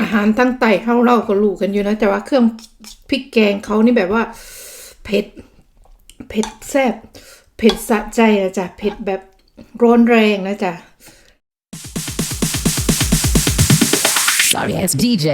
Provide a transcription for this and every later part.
อาหารทั้งไต่เข้าเราก็รู้กันอยู่นะ แต่ว่าเครื่องพริกแกงเขานี่แบบว่า เผ็ด เผ็ดแซ่บ เผ็ดสะใจนะจ๊ะ เผ็ดแบบร้อนแรงนะจ๊ะ Sorry it's DJ.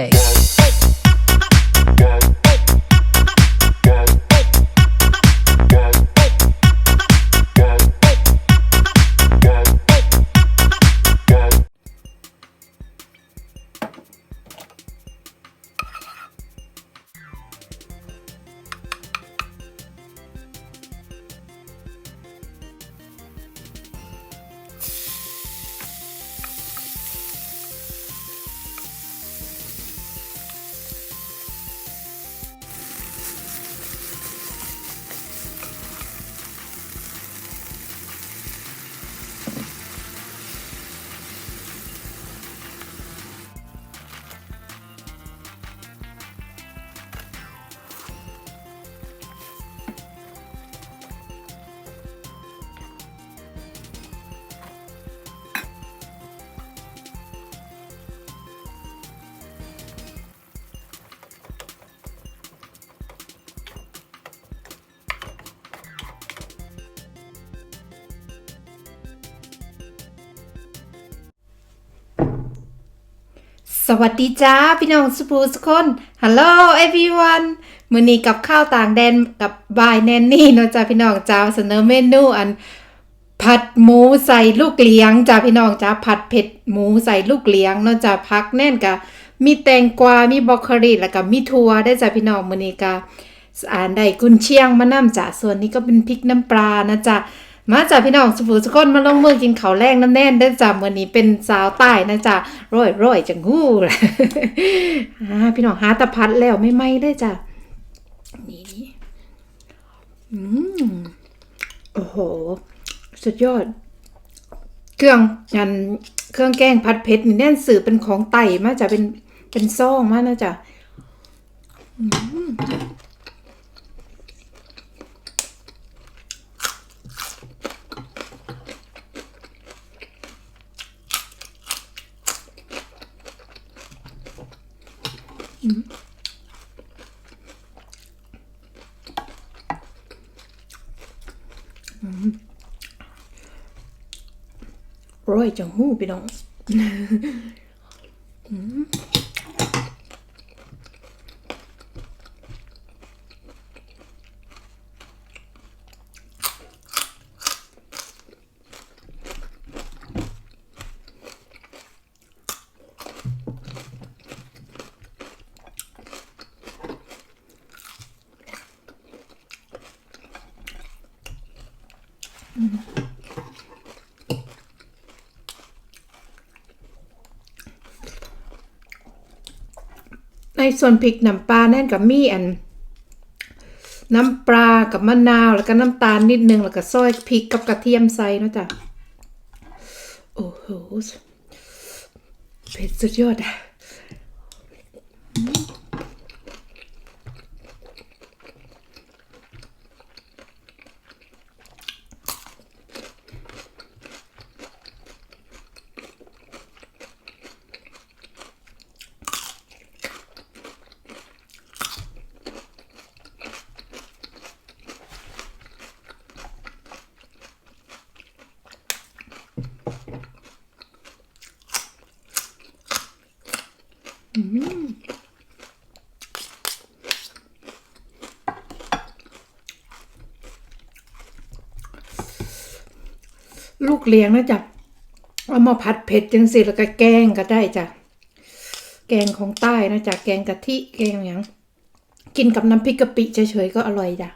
สวัสดีจ้าพี่น้องสุภูสุกคน Hello everyone มือนี้กับข้าวต่างแดนกับบายแนนนี่เนาะจ้าพี่น้องจ้าเสนอเมนูอัน ผัดหมูใส่ลูกเลี้ยงจ้าพี่น้องจ้าผัดเผ็ดหมูใส่ลูกเลี้ยงเนาะจ้าพักแน่นกะมีแตงกวา มีบอกโคลีแล้วก็มีถั่วได้จ้าพี่น้องมือนี้กะอ่านได้กุนเชียงมะน้ำจ้าส่วนนี้ก็เป็นพริกน้ำปลานะจ้า มาจ้าพี่น้องสุภูสกคนมาลงมือกินข้าวแรงน้ำแน่นได้จ้ามื้อนี้เป็นสาวใต้นะจ้าร้อยร้อยจังหู้ละอ่าพี่น้องหาตะพัดแล้วไม่ไหมได้จ้านี่อืมโอ้โห สุดยอด เครื่องอันเครื่องแกงผัดเผ็ดนี่แน่นสื่อเป็นของไต่มาจะเป็นเป็นซ่องมานะจ๊ะ ร้อยจังหู้พี่น้อง ในส่วนพริกน้ำปลาแน่นกับมีอัน น้ำปลากับมะนาวแล้วก็น้ำตาลนิดนึงแล้วก็ซอยพริกกับกระเทียมใส่นะจ๊ะโอ้โหเผ็ดสุดยอดอะ ลูกเลี้ยงนะจ๊ะเอามาผัดเผ็ดจังสิแล้วก็แกงก็ได้จ้ะแกงของใต้นะจ๊ะแกงกะทิแกงอย่างกินกับน้ำพริกกะปิเฉยๆก็อร่อยจ้ะ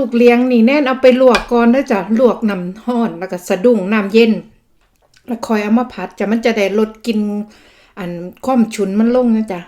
ลูกเลี้ยงนี่แน่นเอาไปลวกก่อนนะจ๊ะลวกน้ำห้อนแล้วก็สะดุ้งน้ำเย็น แล้วคอยเอามาผัดจะมันจะได้ลดกินอันความฉุนมันลงนะจ๊ะ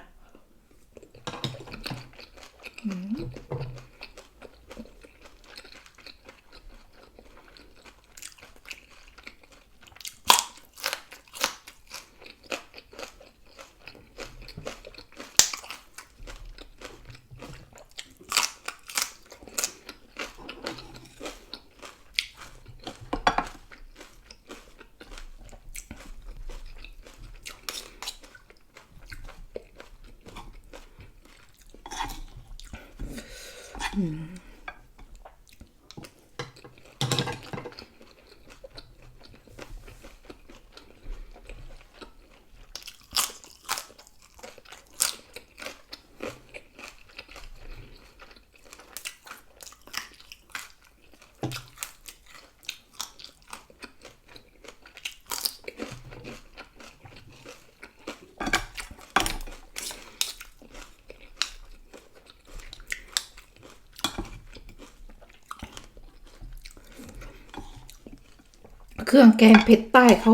เครื่องแกงเผ็ดใต้เขา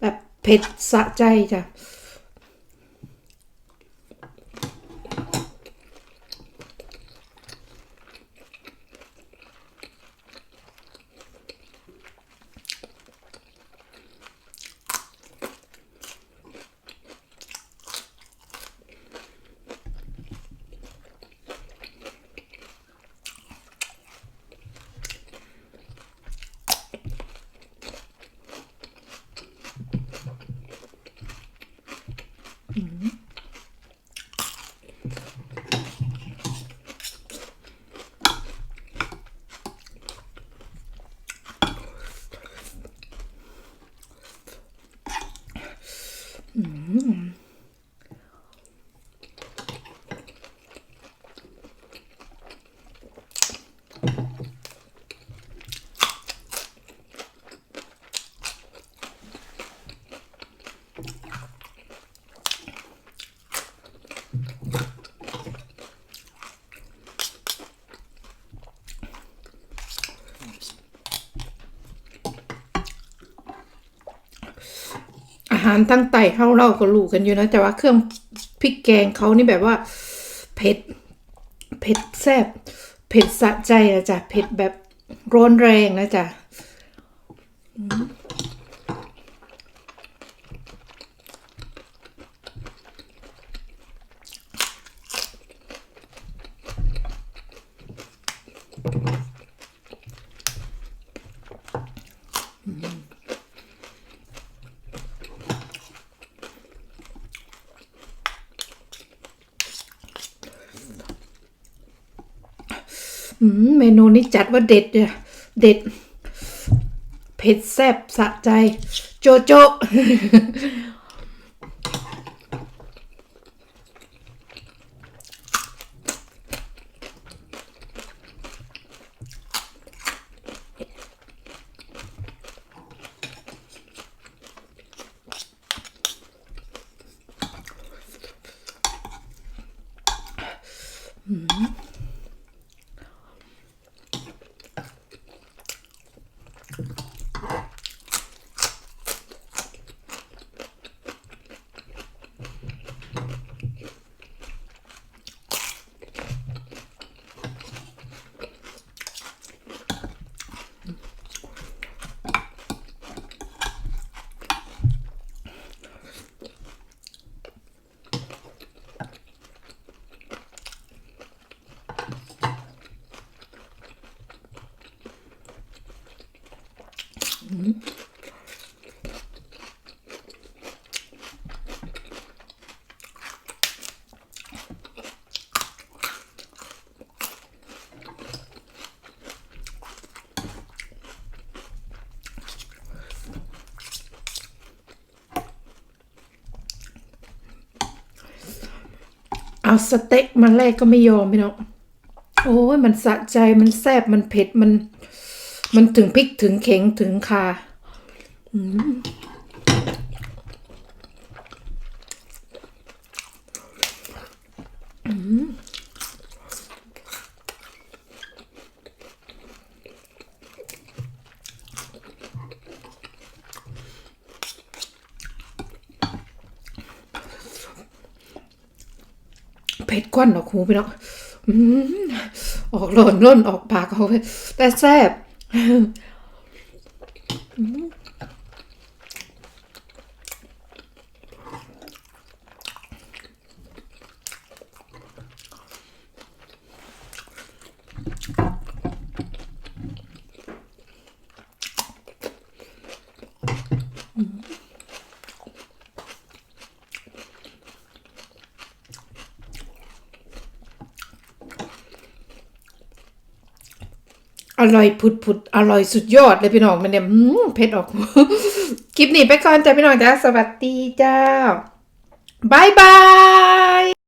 แบบเผ็ดสะใจจ้ะ อา หารทั้งไต่เข้าเราก็รู้กันอยู่นะ แต่ว่าเครื่องพริกแกงเขานี่แบบว่า เผ็ด เผ็ดแซ่บ เผ็ดสะใจอะจ้ะ เผ็ดแบบร้อนแรงนะจ๊ะ อืม เมนูนี้จัดว่าเด็ดเลยเด็ด เผ็ดแซ่บสะใจ โจโจ เอาสเต็กมาแรกก็ไม่ยอมพี่น้องโอ้ยมันสะใจมันแซ่บมันเผ็ดมัน มันถึงพริกถึงเข็งถึงคาเผ็ดก้อนออกหูไปเนาะออกหล่นล่นออกปากเขาไปแต่แซ่บ Oh. อร่อยผุดผุดอร่อยสุดยอดเลยพี่น้องมันเนี่ยเผ็ดออก คลิปนี้ไปก่อนจ้าพี่น้องจ้าสวัสดีจ้าบายบาย